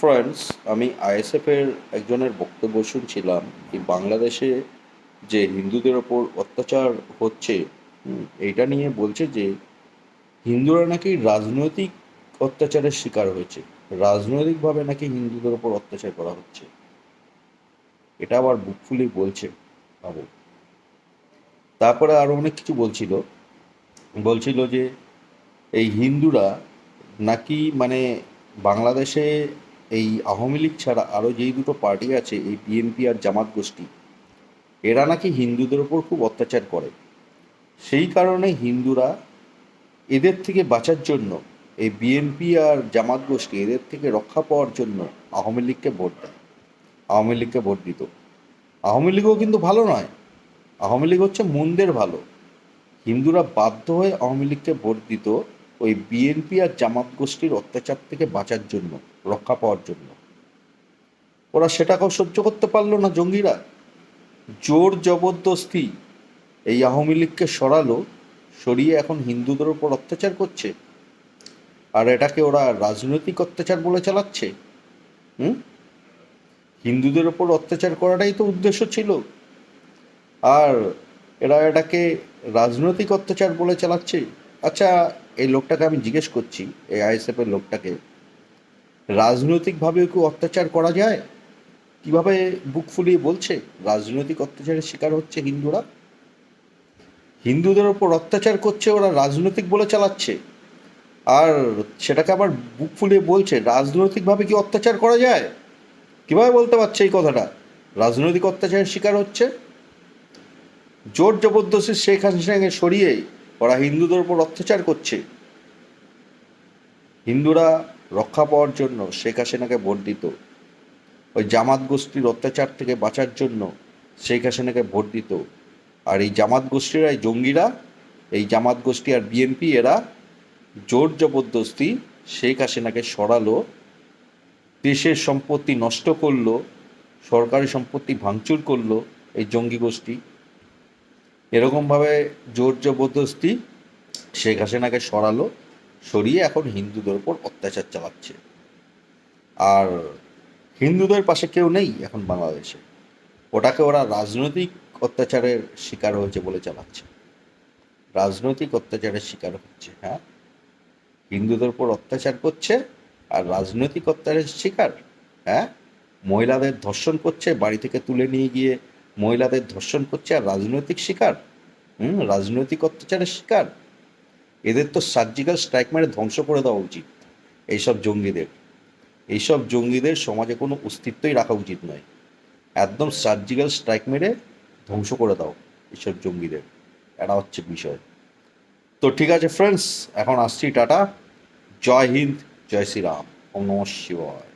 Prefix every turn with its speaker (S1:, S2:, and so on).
S1: Friends আমি আইএসএফের একজনের বক্তব্য শুনছিলাম এই বাংলাদেশে যে হিন্দুদের ওপর অত্যাচার হচ্ছে এইটা নিয়ে বলছে যে হিন্দুরা নাকি রাজনৈতিক অত্যাচারের শিকার হয়েছে, রাজনৈতিকভাবে নাকি হিন্দুদের ওপর অত্যাচার করা হচ্ছে। এটা আবার বুক ফুলি বলছে, ভাবো। তারপরে আরও অনেক কিছু বলছিল বলছিল যে এই হিন্দুরা নাকি মানে বাংলাদেশে এই আওয়ামী লীগ ছাড়া আরও যেই দুটো পার্টি আছে, এই বিএনপি আর জামাত গোষ্ঠী, এরা নাকি হিন্দুদের ওপর খুব অত্যাচার করে। সেই কারণে হিন্দুরা এদের থেকে বাঁচার জন্য, এই বিএনপি আর জামাত গোষ্ঠী এদের থেকে রক্ষা পাওয়ার জন্য আওয়ামী লীগকে ভোট দেয়। আওয়ামী লীগকে ভোট দিত। আওয়ামী লীগও কিন্তু ভালো নয়। আওয়ামী লীগ হচ্ছে মন্দের ভালো। হিন্দুরা বাধ্য হয়ে আওয়ামী লীগকে ভোট দিত। ওই বিএনপি আর জামাত গোষ্ঠীর অত্যাচার থেকে বাঁচার জন্য, রক্ষা পাওয়ার জন্য। ওরা সেটাকেও সহ্য করতে পারল না জঙ্গিরা। জোর জবরদস্তি এই আওয়ামী লীগকে সরালো, সরিয়ে এখন হিন্দুদের উপর অত্যাচার করছে। আর এটাকে ওরা রাজনৈতিক অত্যাচার বলে চালাচ্ছে। হুম? হিন্দুদের ওপর অত্যাচার করাটাই তো উদ্দেশ্য ছিল। আর এরা এটাকে রাজনৈতিক অত্যাচার বলে চালাচ্ছে। আচ্ছা এই লোকটাকে আমি জিজ্ঞেস করছি, এই আইএসএফ এর লোকটাকে, রাজনৈতিকভাবেও কি অত্যাচার করা যায়? কীভাবে বুক ফুলিয়ে বলছে, রাজনৈতিক অত্যাচারের শিকার হচ্ছে হিন্দুরা? হিন্দুদের ওপর অত্যাচার করছে, ওরা রাজনৈতিক বলে চালাচ্ছে। আর সেটাকে আবার বুক ফুলিয়ে বলছে, রাজনৈতিকভাবে কি অত্যাচার করা যায়? কীভাবে বলতে পারছে এই কথাটা? রাজনৈতিক অত্যাচারের শিকার হচ্ছে? জোর জবরদস্তি শেখ হাসিনাকে সরিয়ে ওরা হিন্দুদের উপর অত্যাচার করছে। হিন্দুরা রক্ষা পাওয়ার জন্য শেখ হাসিনাকে ভোট দিত। ওই জামাত গোষ্ঠীর অত্যাচার থেকে বাঁচার জন্য শেখ হাসিনাকে ভোট দিত। আর এই জামাত গোষ্ঠীরা, এই জঙ্গিরা, এই জামাত গোষ্ঠী আর বিএনপি, এরা জোর জবরদস্তি শেখ হাসিনাকে সরালো, দেশের সম্পত্তি নষ্ট করল, সরকারি সম্পত্তি ভাঙচুর করল এই জঙ্গি গোষ্ঠী। এরকমভাবে জোর জবরদস্তি শেখ হাসিনাকে সরালো, সরিয়ে এখন হিন্দুদের উপর অত্যাচার চালাচ্ছে। আর হিন্দুদের পাশে কেউ নেই এখন বাংলাদেশে। ওটাকে ওরা রাজনৈতিক অত্যাচারের শিকার হয়েছে বলে চালাচ্ছে রাজনৈতিক অত্যাচারের শিকার হচ্ছে হ্যাঁ? হিন্দুদের উপর অত্যাচার করছে আর রাজনৈতিক অত্যাচারের শিকার হ্যাঁ? মহিলাদের ধর্ষণ করছে, বাড়ি থেকে তুলে নিয়ে গিয়ে মহিলাদের ধর্ষণ করছে আর রাজনৈতিক শিকার। হুম, রাজনৈতিক অত্যাচারের শিকার। এদের তো সার্জিক্যাল স্ট্রাইক মেরে ধ্বংস করে দেওয়া উচিত। এইসব জঙ্গিদের। এইসব জঙ্গিদের সমাজে কোনো অস্তিত্বই রাখা উচিত নয়। একদম সার্জিক্যাল স্ট্রাইক মেরে ধ্বংস করে দাও এইসব জঙ্গিদের। এটা হচ্ছে বিষয়। তো ঠিক আছে ফ্রেন্ডস এখন আসছি টাটা। জয় হিন্দ, জয় শ্রীরাম। শিবায়।